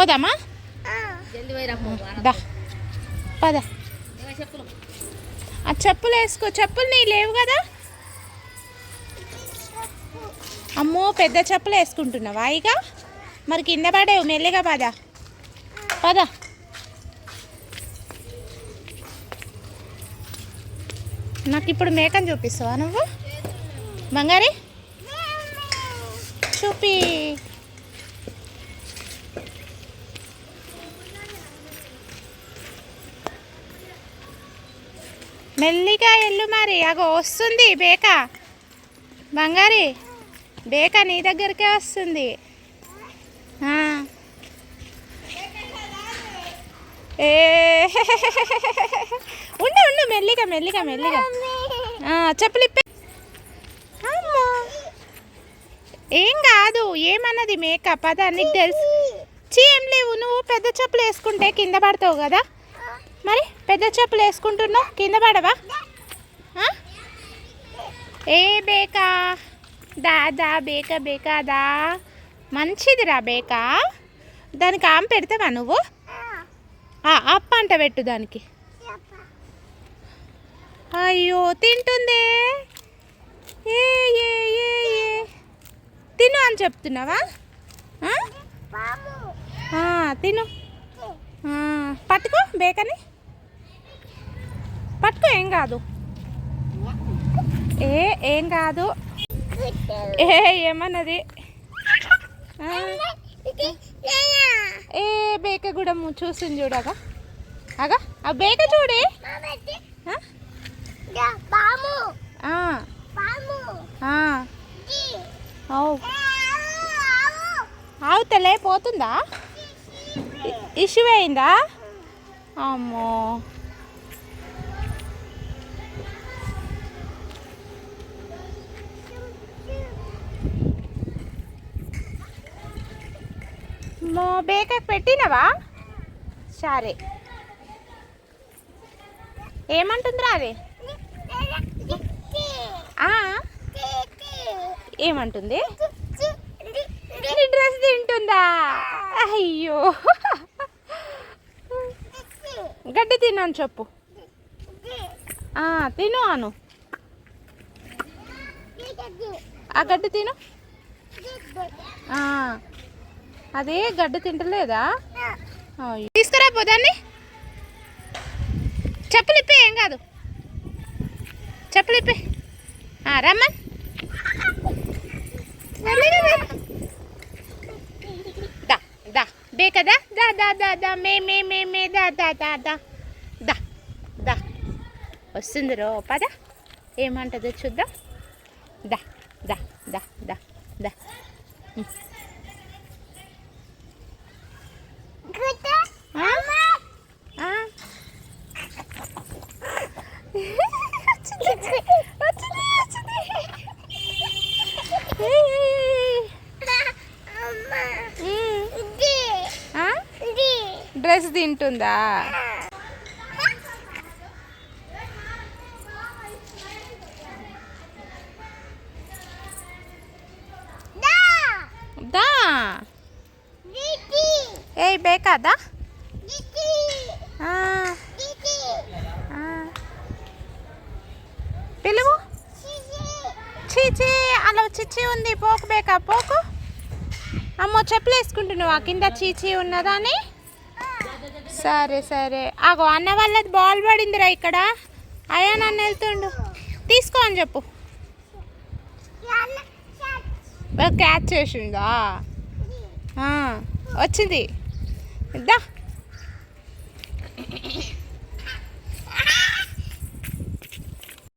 పోదామా? దా. పద. చెప్పులు? ఆ చెప్పులు వేసుకో. చెప్పులు నీ లేవు కదా? అమ్మో పెద్ద చెప్పులు వేసుకుంటున్నావా ఇక? మరి కింద పడేవు మెల్లిగా పద. పద. నాకు ఇప్పుడు మేకని చూపిస్తావా నువ్వు? బంగారి? చూపి. మెల్లిగా ఎల్లు మరి. అగో వస్తుంది బేక. బంగారి బేక నీ దగ్గరికే వస్తుంది. ఏ. ఉండు ఉండు మెల్లిగా మెల్లిగా మెల్లిగా. చెప్పులు ఇప్పే. ఏం కాదు ఏమన్నది మేకప్ అదా నీకు తెలుసు. చీ ఏం లేవు. నువ్వు పెద్ద చెప్పులు వేసుకుంటే కింద పడతావు కదా. మరి పెద్ద చెప్పులు వేసుకుంటున్నావు? కింద పడవా? ఏ బేకా? దా దా బేక బేకా దా. మంచిదిరా బేకా. దానికి ఆమె పెడతావా నువ్వు? అప్ప అంట పెట్టు దానికి. అయ్యో తింటుందే. ఏ ఏ ఏ ఏ. తిను అని చెప్తున్నావా? తిను. పట్టుకో బేకని. పట్టుకో ఏం కాదు. ఏ ఏం కాదు. ఏ ఏమన్నది? ఏ బేక కూడా చూసింది చూడగా అగా. ఆ బేక చూడే. ఆ? పోతుందా? ఇష్యూ అయిందా? అమ్మో. మో బేక పెట్టినవా? సరే. ఏమంటుందిరా అది? ఏమంటుంది? నీ డ్రెస్ తింటుందా? అయ్యో. గడ్డి తిన్నాను చెప్పు. తిను అను. ఆ గడ్డి తిను. ఆ, అది గడ్డి తింటలేదా. తీసుకురా పోదాన్ని. చెప్పులు ఇప్పే ఏం కాదు. చెప్పులు ఇప్పే. ఆ, రమ్మన్ మెల్లిగా రా. దా. దా బేకదా దా దా దా దా. మే మే మే మే దా దా దా దా. దా దా. వస్తుంది రో పద. ఏమంటుందో చూద్దాం. దా దా దా దా. దా ఆ? ఆ? వచ్చింది, వచ్చింది, వచ్చింది. ఏయ్. మ్మ్. ఆ? డ్రెస్ తింటుందా? దా. ఏయ్ బేకాదా? పిలువు. చీచీ చిచ్చి ఉంది పోకు బేకా పోకు. అమ్మో చెప్పులు వేసుకుంటున్నావు? ఆ కింద చీచి ఉన్నదా అని సరే సరే. అగో అన్న వాళ్ళది బాల్ పడిందిరా ఇక్కడ. అయ్యా నన్ను వెళ్తుండు. తీసుకో అని చెప్పు. క్యాచ్ చేసిందా? ఆ, వచ్చింది. ఇద్దా